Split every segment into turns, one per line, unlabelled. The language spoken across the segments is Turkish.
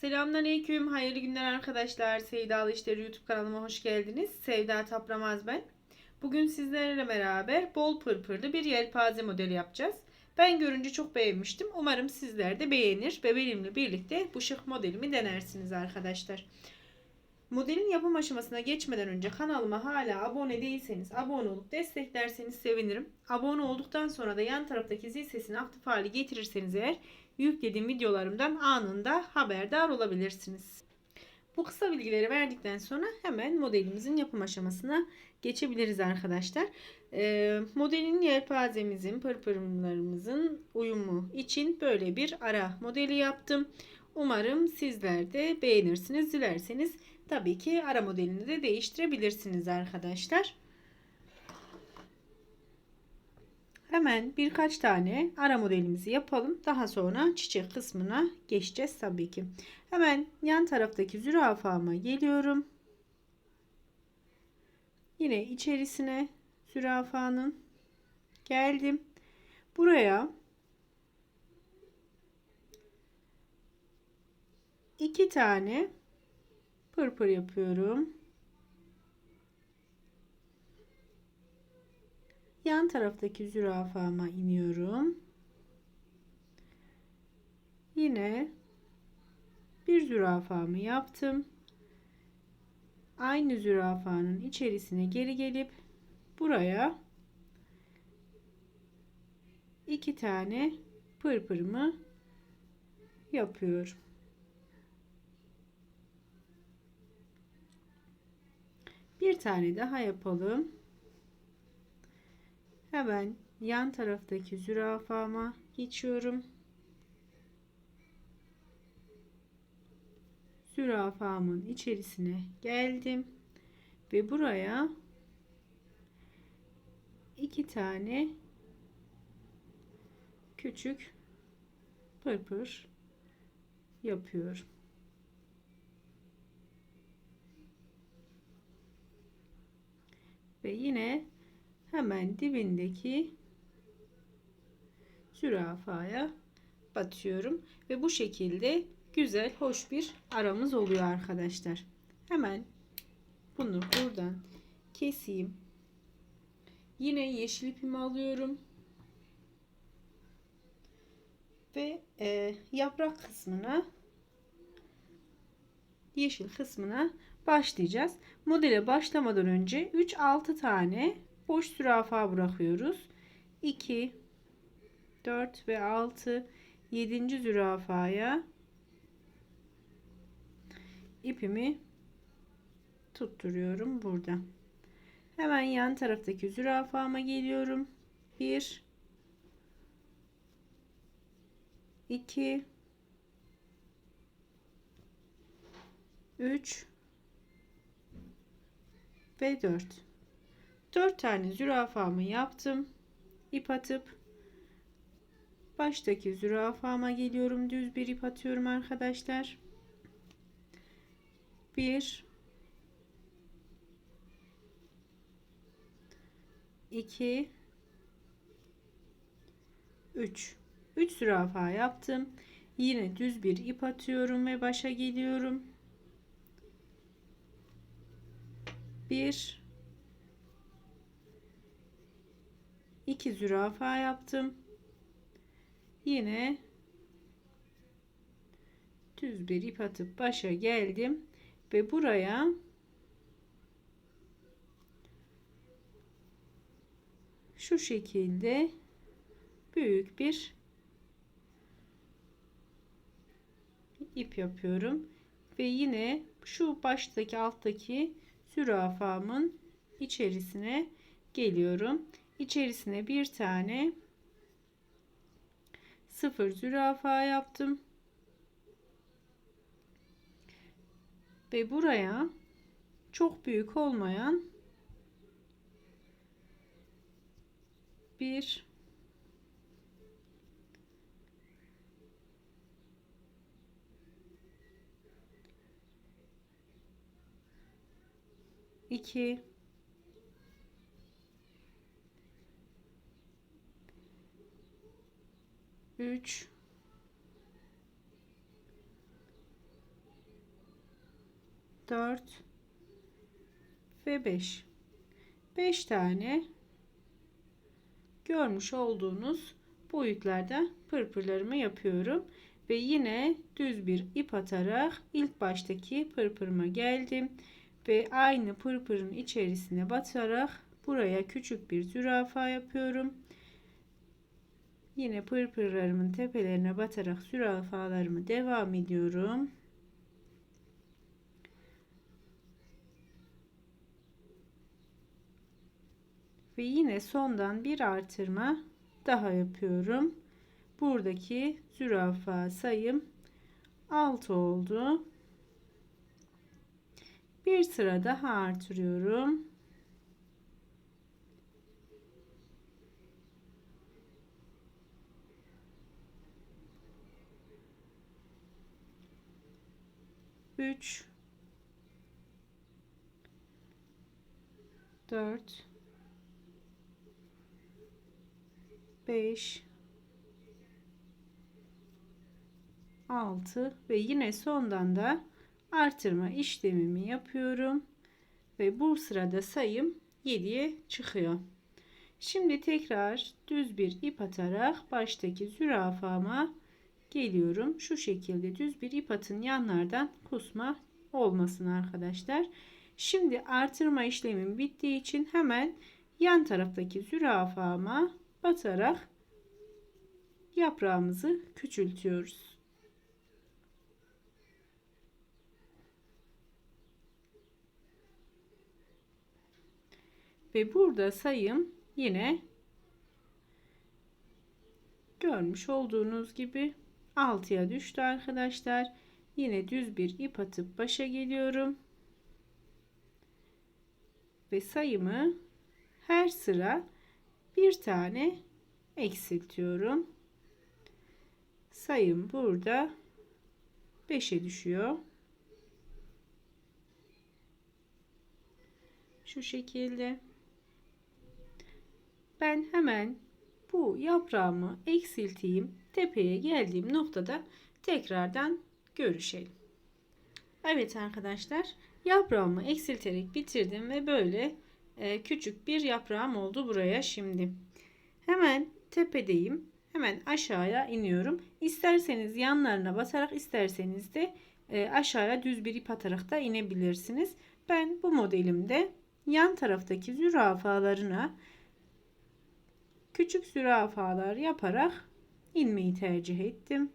Selamünaleyküm, hayırlı günler arkadaşlar. Sevdalı İşleri YouTube kanalıma hoş geldiniz. Sevda Tapramaz ben. Bugün sizlerle beraber bol pırpırlı bir yelpaze modeli yapacağız. Ben görünce çok beğenmiştim. Umarım sizler de beğenir ve benimle birlikte bu şık modelimi denersiniz arkadaşlar. Modelin yapım aşamasına geçmeden önce kanalıma hala abone değilseniz abone olup desteklerseniz sevinirim. Abone olduktan sonra da yan taraftaki zil sesini aktif hale getirirseniz eğer yüklediğim videolarımdan anında haberdar olabilirsiniz. Bu kısa bilgileri verdikten sonra hemen modelimizin yapım aşamasına geçebiliriz arkadaşlar. Ee, modelin yelpazemizin, pırpırlarımızın uyumu için böyle bir ara modeli yaptım. Umarım sizler de beğenirsiniz. Dilerseniz tabii ki ara modelini de değiştirebilirsiniz arkadaşlar. Hemen birkaç tane ara modelimizi yapalım. Daha sonra çiçek kısmına geçeceğiz tabii ki. Hemen yan taraftaki zürafama geliyorum. Yine içerisine zürafanın geldim. Buraya iki tane pırpır yapıyorum. Yan taraftaki zürafama iniyorum. Yine bir zürafamı yaptım. Aynı zürafanın içerisine geri gelip buraya iki tane pırpırımı yapıyorum. Bir tane daha yapalım. Hemen yan taraftaki zürafama geçiyorum. Zürafamın içerisine geldim ve buraya iki tane küçük pırpır yapıyorum. Ve yine hemen dibindeki zürafaya batıyorum. Ve bu şekilde güzel hoş bir aramız oluyor arkadaşlar. Hemen bunu buradan keseyim. Yine yeşil ipimi alıyorum. Ve e, yaprak kısmına yeşil kısmına başlayacağız. Modele başlamadan önce 3-6 tane boş zürafa bırakıyoruz. 2 4 ve 6 7. zürafaya ipimi tutturuyorum burada. Hemen yan taraftaki zürafama geliyorum. 1 2 3 ve 4 4 tane zürafamı yaptım. ip atıp baştaki zürafama geliyorum. Düz bir ip atıyorum arkadaşlar. 1 2 3 3 zürafa yaptım. Yine düz bir ip atıyorum ve başa geliyorum. 1 2 zürafa yaptım. Yine düz bir ip atıp başa geldim ve buraya şu şekilde büyük bir ip yapıyorum ve yine şu baştaki alttaki zürafamın içerisine geliyorum içerisine bir tane sıfır zürafa yaptım. Ve buraya çok büyük olmayan bir iki 3 4 ve 5. 5 tane görmüş olduğunuz boyutlarda pırpırlarımı yapıyorum. Ve yine düz bir ip atarak ilk baştaki pırpırıma geldim. Ve aynı pırpırın içerisine batarak buraya küçük bir zürafa yapıyorum. Yine pırpırlarımın tepelerine batarak zürafalarımı devam ediyorum. Ve yine sondan bir artırma daha yapıyorum. Buradaki zürafa sayım 6 oldu. Bir sıra daha artırıyorum. Üç, dört, beş, 6 ve yine sondan da artırma işlemimi yapıyorum. Ve bu sırada sayım 7'ye çıkıyor. Şimdi tekrar düz bir ip atarak baştaki zürafama geliyorum. Şu şekilde düz bir ip atın yanlardan kusma olmasın arkadaşlar. Şimdi artırma işlemim bittiği için hemen yan taraftaki zürafama batarak yaprağımızı küçültüyoruz. Ve burada sayım yine görmüş olduğunuz gibi 6'ya düştü arkadaşlar. Yine düz bir ip atıp başa geliyorum. Ve sayımı her sıra bir tane eksiltiyorum. Sayım burada 5'e düşüyor. Şu şekilde. Ben hemen bu yaprağımı eksilteyim. Tepeye geldiğim noktada tekrardan görüşelim. Evet arkadaşlar yaprağımı eksilterek bitirdim ve böyle e, küçük bir yaprağım oldu buraya şimdi. Hemen tepedeyim. Hemen aşağıya iniyorum. İsterseniz yanlarına basarak isterseniz de e, aşağıya düz bir ip atarak da inebilirsiniz. Ben bu modelimde yan taraftaki zürafalarına küçük zürafalar yaparak inmeyi tercih ettim.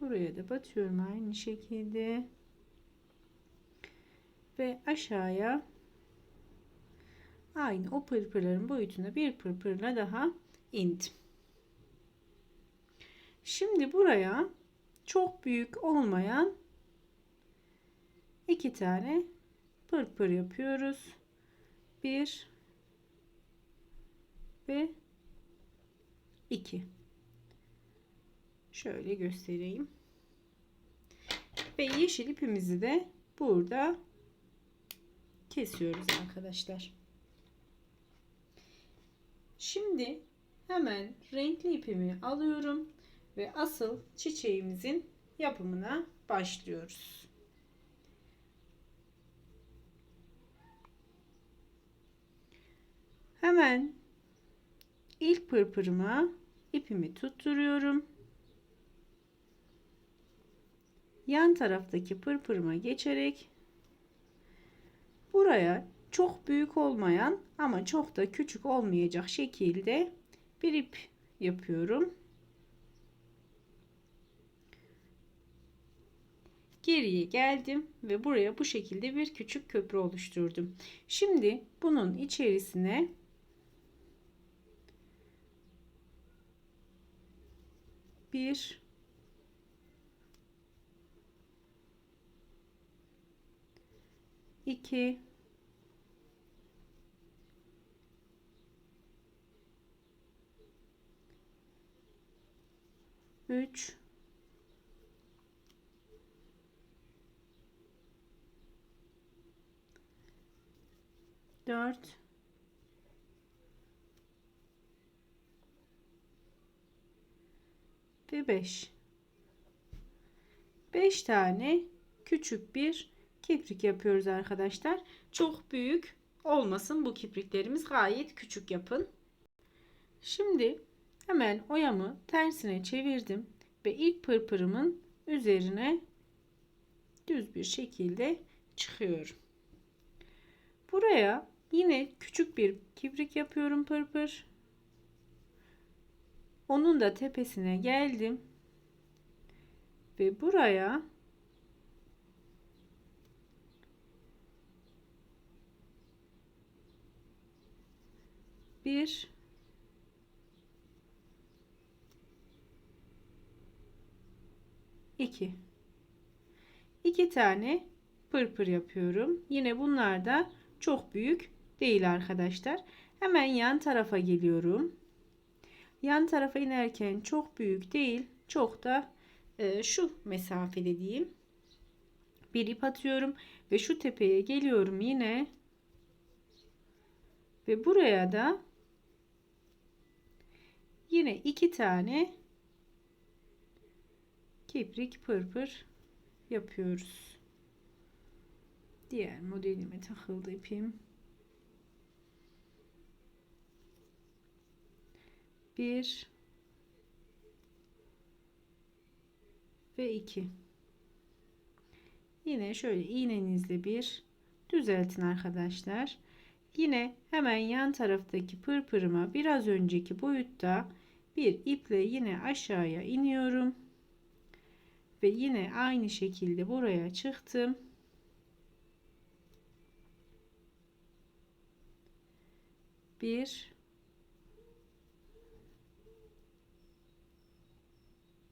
Buraya da batıyorum aynı şekilde. Ve aşağıya aynı o pırpırların boyutunda bir pırpırla daha indim. Şimdi buraya çok büyük olmayan iki tane pırpır yapıyoruz. Bir ve iki. Şöyle göstereyim. Ve yeşil ipimizi de burada kesiyoruz arkadaşlar. Şimdi hemen renkli ipimi alıyorum ve asıl çiçeğimizin yapımına başlıyoruz. Hemen ilk pırpırıma ipimi tutturuyorum. Yan taraftaki pırpırıma geçerek buraya çok büyük olmayan ama çok da küçük olmayacak şekilde bir ip yapıyorum. Geriye geldim ve buraya bu şekilde bir küçük köprü oluşturdum. Şimdi bunun içerisine bir iki üç 4 ve 5 5 tane küçük bir kiprik yapıyoruz arkadaşlar. Çok büyük olmasın bu kipriklerimiz. Gayet küçük yapın. Şimdi hemen oyamı tersine çevirdim ve ilk pırpırımın üzerine düz bir şekilde çıkıyorum. Buraya yine küçük bir kibrik yapıyorum pırpır. Onun da tepesine geldim. Ve buraya bir iki iki tane pırpır yapıyorum. Yine bunlar da çok büyük değil arkadaşlar. Hemen yan tarafa geliyorum. Yan tarafa inerken çok büyük değil, çok da e, şu mesafede diyeyim. Bir ip atıyorum ve şu tepeye geliyorum yine. Ve buraya da yine iki tane kiprik pırpır yapıyoruz. Diğer modelime takıldı ipim. Bir ve iki. Yine şöyle iğnenizle bir düzeltin arkadaşlar. Yine hemen yan taraftaki pırpırıma biraz önceki boyutta bir iple yine aşağıya iniyorum. Ve yine aynı şekilde buraya çıktım. Bir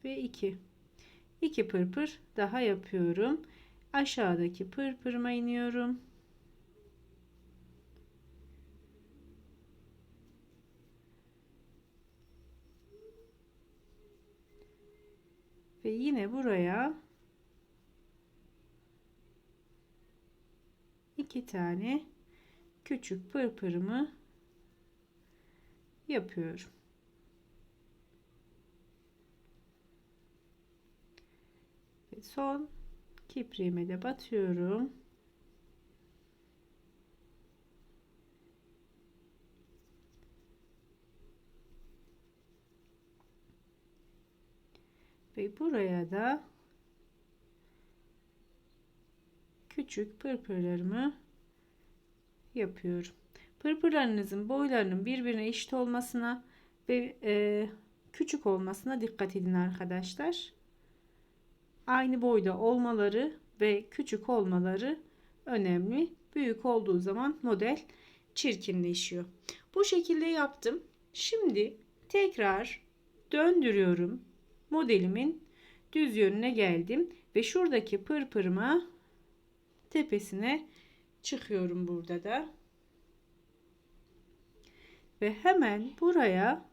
ve iki. İki pırpır daha yapıyorum. Aşağıdaki pırpırıma iniyorum. Ve yine buraya iki tane küçük pırpırımı yapıyorum. Son kipriğime de batıyorum. ve buraya da küçük pırpırlarımı yapıyorum. Pırpırlarınızın boylarının birbirine eşit olmasına ve e, küçük olmasına dikkat edin arkadaşlar. Aynı boyda olmaları ve küçük olmaları önemli. Büyük olduğu zaman model çirkinleşiyor. Bu şekilde yaptım. Şimdi tekrar döndürüyorum modelimin düz yönüne geldim ve şuradaki pırpırıma tepesine çıkıyorum burada da. Ve hemen buraya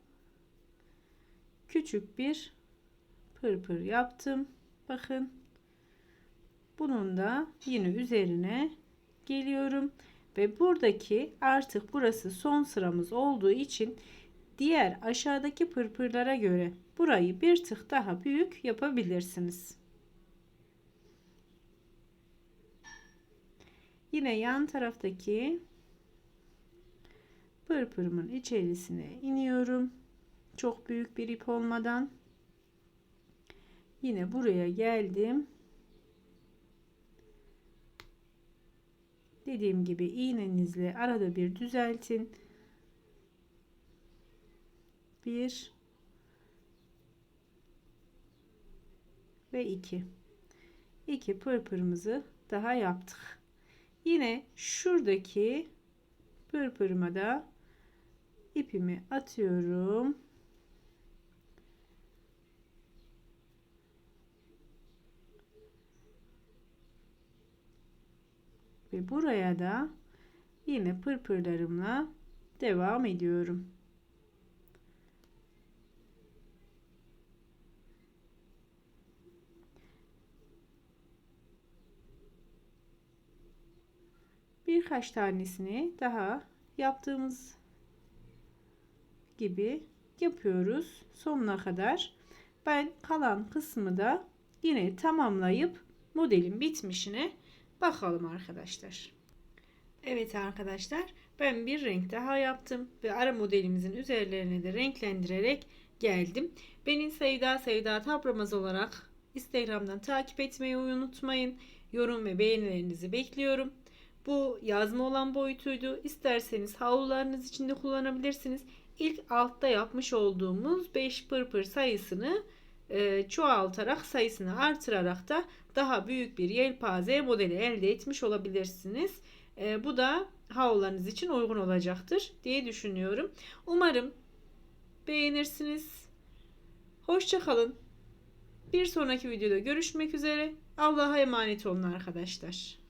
küçük bir pırpır yaptım. Bakın. Bunun da yine üzerine geliyorum ve buradaki artık burası son sıramız olduğu için diğer aşağıdaki pırpırlara göre burayı bir tık daha büyük yapabilirsiniz. Yine yan taraftaki pırpırımın içerisine iniyorum. Çok büyük bir ip olmadan. Yine buraya geldim. Dediğim gibi iğnenizle arada bir düzeltin. Bir ve 2. 2 pırpırımızı daha yaptık. Yine şuradaki pırpırıma da ipimi atıyorum. Ve buraya da yine pırpırlarımla devam ediyorum. birkaç tanesini daha yaptığımız gibi yapıyoruz sonuna kadar. Ben kalan kısmı da yine tamamlayıp modelin bitmişine bakalım arkadaşlar. Evet arkadaşlar ben bir renk daha yaptım ve ara modelimizin üzerlerine de renklendirerek geldim. Beni Sevda Sevda Tapramaz olarak Instagram'dan takip etmeyi unutmayın. Yorum ve beğenilerinizi bekliyorum. Bu yazma olan boyutuydu. İsterseniz havlularınız için de kullanabilirsiniz. İlk altta yapmış olduğumuz 5 pırpır sayısını e, çoğaltarak sayısını artırarak da daha büyük bir yelpaze modeli elde etmiş olabilirsiniz. E, bu da havlularınız için uygun olacaktır diye düşünüyorum. Umarım beğenirsiniz. Hoşçakalın. Bir sonraki videoda görüşmek üzere. Allah'a emanet olun arkadaşlar.